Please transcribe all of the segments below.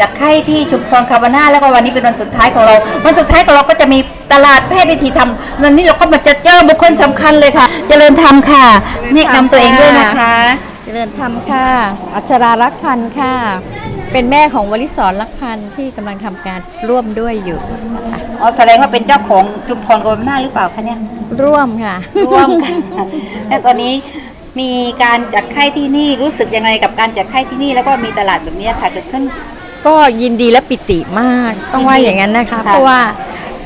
จากไข้ที่ชุมพรคาบาน่าแล้วก็วันนี้เป็นวันสุดท้ายของเรา วันสุดท้ายของเราก็จะมีตลาดแพทย์วิธีทำวันนี้เราก็มาจะเจอบุคคลสำคัญเลยค่ะ เจริญธรรมค่ะนี่นำตัวเองด้วยนะคะ เจริญธรรมค่ะ อัชรารักพันธ์ค่ะ เป็นแม่ของวลิศรรักพันธ์ที่กำลังทำการร่วมด้วยอยู่ค่ะอ๋อแสดงว่าเป็นเจ้าของชุมพรคาบาน่าหรือเปล่าคะเนี่ยร่วมค่ะ ร่วมกันและตอนนี้มีการจัดไข้ที่นี่รู้สึกยังไงกับการจัดไข้ที่นี่ แล้วก็มีตลาดแบบนี้ค่ะเกิดขึ้น ก็ยินดีและปิติมาก ต้องว่าอย่างนั้นนะคะค่ะเพราะว่า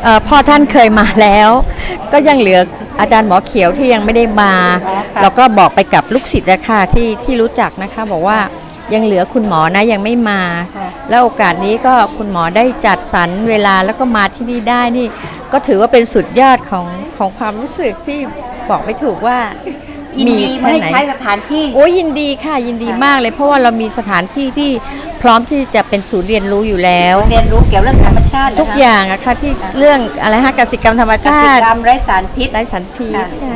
เอ่อพ่อท่านเคยมาแล้ว ก็ยังเหลืออาจารย์หมอเขียวที่ยังไม่ได้มาอ๋อค่ะเราก็บอกไปกับลูกศิษย์นะคะที่ที่รู้จักนะคะ บอกว่ายังเหลือคุณหมอนะยังไม่มาค่ะแล้วโอกาสนี้ก็คุณหมอได้จัดสรรเวลาแล้วก็มาที่นี่ได้นี่ ก็ถือว่าเป็นสุดยอดของของความรู้สึกที่บอกไม่ถูกว่ายินดีไม่แค่ให้ไหนใช้สถานที่โอ้ยยินดีค่ะยินดีมากเลยเพราะว่าเรามีสถานที่ที่ พร้อมที่จะเป็นศูนย์เรียนรู้อยู่แล้ว เรียนรู้เกี่ยวเรื่องธรรมชาตินะคะทุกอย่างอะค่ะที่เรื่องอะไรฮะกสิกรรมธรรมกสิชาติกรรมไร้สารพิษไร้สันพีค่ะค่ะ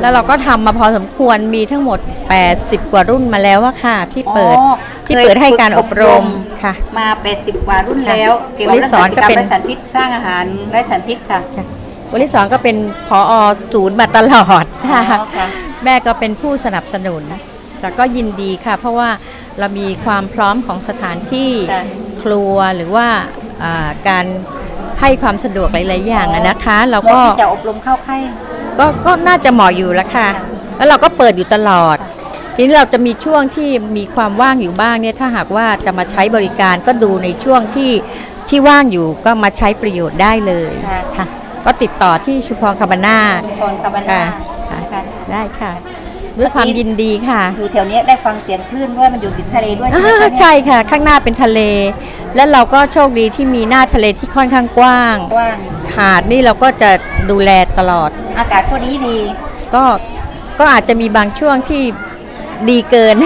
แล้วเราก็ทำมาพอสมควรมีทั้งหมด 80 กว่ารุ่นมาแล้วอะค่ะ ที่เปิดอ๋อที่เปิดให้การอบรมค่ะ มา 80 กว่ารุ่นแล้วค่ะเกี่ยวกับเรื่องวันที่สอนก็กสิกรรมเป็นไร้สารพิษสร้างอาหารไร้สารพิษค่ะค่ะวันที่สองก็เป็นพอศูนย์มาตลอดอ๋อค่ะค่ะแม่ก็เป็นผู้สนับสนุน แต่ก็ยินดีค่ะ เพราะว่าเรามีความพร้อมของสถานที่ค่ะครัวหรือว่าอ่าการให้ความสะดวกหลาย ๆ อย่างอะนะคะ เราเหมาะก็ที่จะอบรมเข้าไข้ก็ก็น่าจะเหมาะอยู่แล้วค่ะ แล้วเราก็เปิดอยู่ตลอด ทีนี้เราจะมีช่วงที่มีความว่างอยู่บ้างเนี่ยถ้าหากว่าจะมาใช้บริการก็ดูในช่วงที่ที่ว่างอยู่ก็มาใช้ประโยชน์ได้เลยค่ะค่ะก็ติดต่อที่ชุมพรคาบาน่าชุมพรคาบาน่าค่ะนะคะได้ค่ะ ด้วยความยินดีค่ะอยู่แถวเนี้ยได้ฟังเสียงคลื่นด้วยมันอยู่ติดทะเลด้วยใช่ไหมอ่าคะเนี่ยใช่ค่ะ ข้างหน้าเป็นทะเล และเราก็โชคดีที่มีหน้าทะเลที่ค่อนข้างกว้าง กว้างหาดนี่เราก็จะดูแลตลอด อากาศก็ดีดีก็ก็อาจจะมีบางช่วงที่ดีเกิน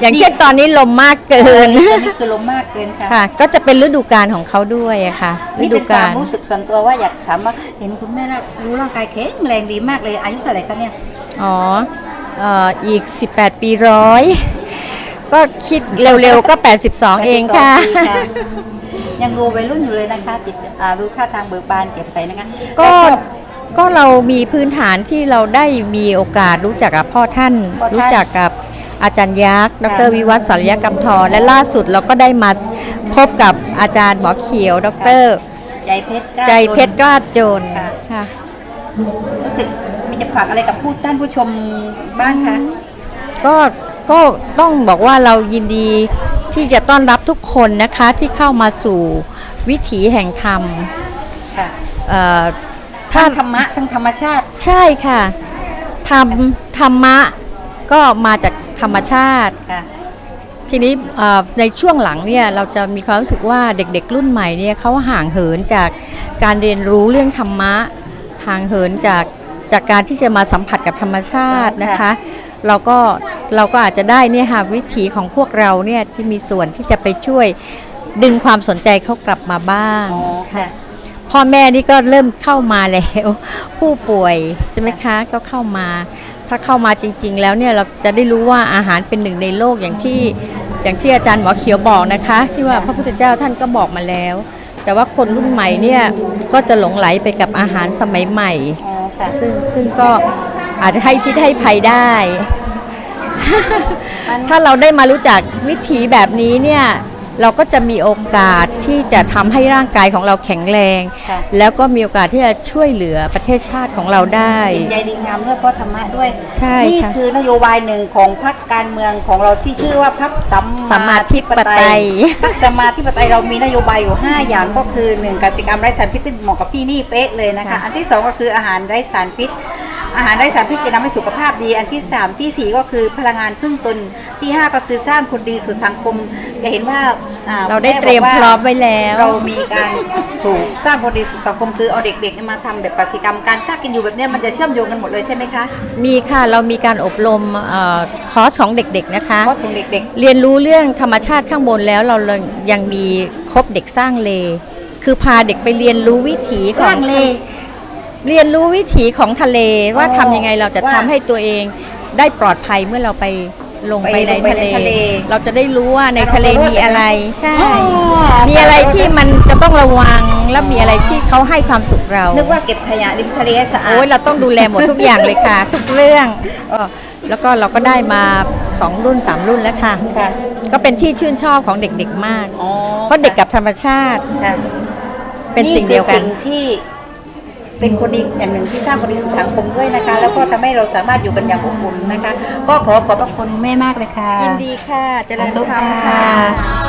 อย่างเช่นตอนนี้ลมมากเกินตอนนี้คือลมมากเกินค่ะ ค่ะ ก็จะเป็นฤดูกาลของเขาด้วยอะค่ะ ฤนี่ดูเป็นควากามลรู้สึกส่วนตัวว่าอยากถามว่าเห็นคุณแม่น่ะรู้ร่างกายแข็งแรงดีมากเลยอายุเท่าไหร่คะเนี่ย อ๋อ เอ่ออีก 18 ปีร้อย ก็คิดเร็วๆก็ 82 เองค่ะปียังดูวัยรุ่นอยู่เลยนะคะจิตอ่าดูท่าทางเบิกบานเก็บใสนะคะก็แล้วก็เรามีพื้นฐานที่เราได้มีโอกาสรู้จักกับพ่อท่านพ่อท่านรู้จักกับอาจารย์ยักษ์ดค่ะรวิวัฒน์ศัลยกรรมทรและล่าสุดเราก็ได้มาพบกับอาจารย์หมอเขียว ดร ใจเพชรกล้าใจเพชรกล้าจนค่ะ ค่ะ รู้สึก มีจะฝากอะไรกับผู้ท่านผู้ชมบ้างคะก็ก็ต้องบอกว่าเรายินดีที่จะต้อนรับทุกคนนะคะที่เข้ามาสู่วิถีแห่งธรรมค่ะเอ่อทั้ถ้างธรรมะทั้งธรรมชาติใช่ค่ะธรรมธรรมะก็มาจากธรรมชาติ ค่ะ ทีนี้เอ่อในช่วงหลังเนี่ยเราจะมีความรู้สึกว่าเด็กๆ รุ่นใหม่เนี่ยเขาห่างเหินจากการเรียนรู้เรื่องธรรมะ ห่างเหินจาก จากการที่จะมาสัมผัสกับธรรมชาตินะคะ เราก็เราก็อาจจะได้เนี่ยค่ะวิถีของพวกเราเนี่ยที่มีส่วนที่จะไปช่วยดึงความสนใจเขากลับมาบ้างอ๋อค่ะพ่อแม่นี่ก็เริ่มเข้ามาแล้ว ผู้ป่วยใช่ไหมคะก็เข้ามา ถ้าเข้ามาจริง ๆ แล้วเนี่ยเราจะได้รู้ว่าอาหารเป็นหนึ่งในโลกอย่างที่อย่างที่อาจารย์หมอเขียวบอกนะคะ ที่ว่าพระพุทธเจ้าท่านก็บอกมาแล้ว แต่ว่าคนรุ่นใหม่เนี่ยก็จะหลงไหลไปกับอาหารสมัยใหม่อ๋อ ค่ะ ซึ่งซึ่งก็อาจจะให้พิษให้ภัยได้มันถ้าเราได้มารู้จักวิถีแบบนี้เนี่ย เราก็จะมีโอกาสที่จะทำให้ร่างกายของเราแข็งแรง ค่ะ แล้วก็มีโอกาสที่จะช่วยเหลือประเทศชาติของเราได้เป็นใจดีงามด้วยเพราะธรรมะด้วย ใช่นี่ค่ะคือนโยบายหนึ่งของพรรคการเมืองของเราที่ชื่อว่าพรรคสัมสัมมาธิปไตย พรรคสัมมาธิปไตยเรามีนโยบายอยู่ 5 อย่างก็คือหนึ่งกสิกรรมไร้สารพิษเป็นเหมาะกับพี่นี่เป๊ะเลยนะคะค่ะอันที่สองก็คืออาหารไร้สารพิษ อาหารไร้สารพิษจะทำให้สุขภาพดี อันที่สามที่สี่ก็คือพลังงานครึ่งตนที่ห้าก็คือสร้างคนดีสู่สังคมจะเห็นว่าอ่เราได้แเตรียมบอกว่าพร้อมไว้แล้ว เรามีการสู่สร้างคนดีสู่สังคมคือเอาเด็กๆมาทำแบบปฏิกรรมการถ้ากินอยู่แบบเนี้ยมันจะเชื่อมโยงกันหมดเลยใช่ไหมคะ มีค่ะเรามีการอบรมเอ่อคอร์สของเด็กๆนะคะเพราะถึงเด็กเรียนรู้เรื่องธรรมชาติข้างบนแล้วเรายังมีครบเด็กสร้างเล คือพาเด็กไปเรียนรู้วิถีๆขสอร้างงเล เรียนรู้วิถีของทะเลว่าอ๋อทำยังไงเราจะว่าทำให้ตัวเองได้ปลอดภัยเมื่อเราไปลงไปในลงไปทะในเลทะเล เราจะได้รู้ว่าในทะเลมีอะไรใช่อ๋อมีอะไรที่มันจะต้องระวังแล้วมีอะไรที่เขาให้ความสุขเรา นึกว่าเก็บขยะริมทะเลให้สะอาด โอ้ยเราต้องดูแลหมดทุกอย่างเลยค่ะ ทุกเรื่องก็แล้วก็เราก็ได้มา 2 รุ่น 3 รุ่นแล้วค่ะ ค่ะ ก็เป็นที่ชื่นชอบของเด็กๆมาก อ๋อเพราะเด็กกับธรรมชาติค่ะเป็นสิ่งเดียวกัน คือสิ่งที่ เป็นคนดีอย่างหนึ่งที่สร้างคนดีสู่สังคมด้วยนะคะ แล้วก็ทำให้เราสามารถอยู่กันอย่างอบอุ่นนะคะ ก็ขอขอบพระคุณแม่มากเลยค่ะยินดีค่ะเจริญธรรมขอบคุณค่ะค่ะ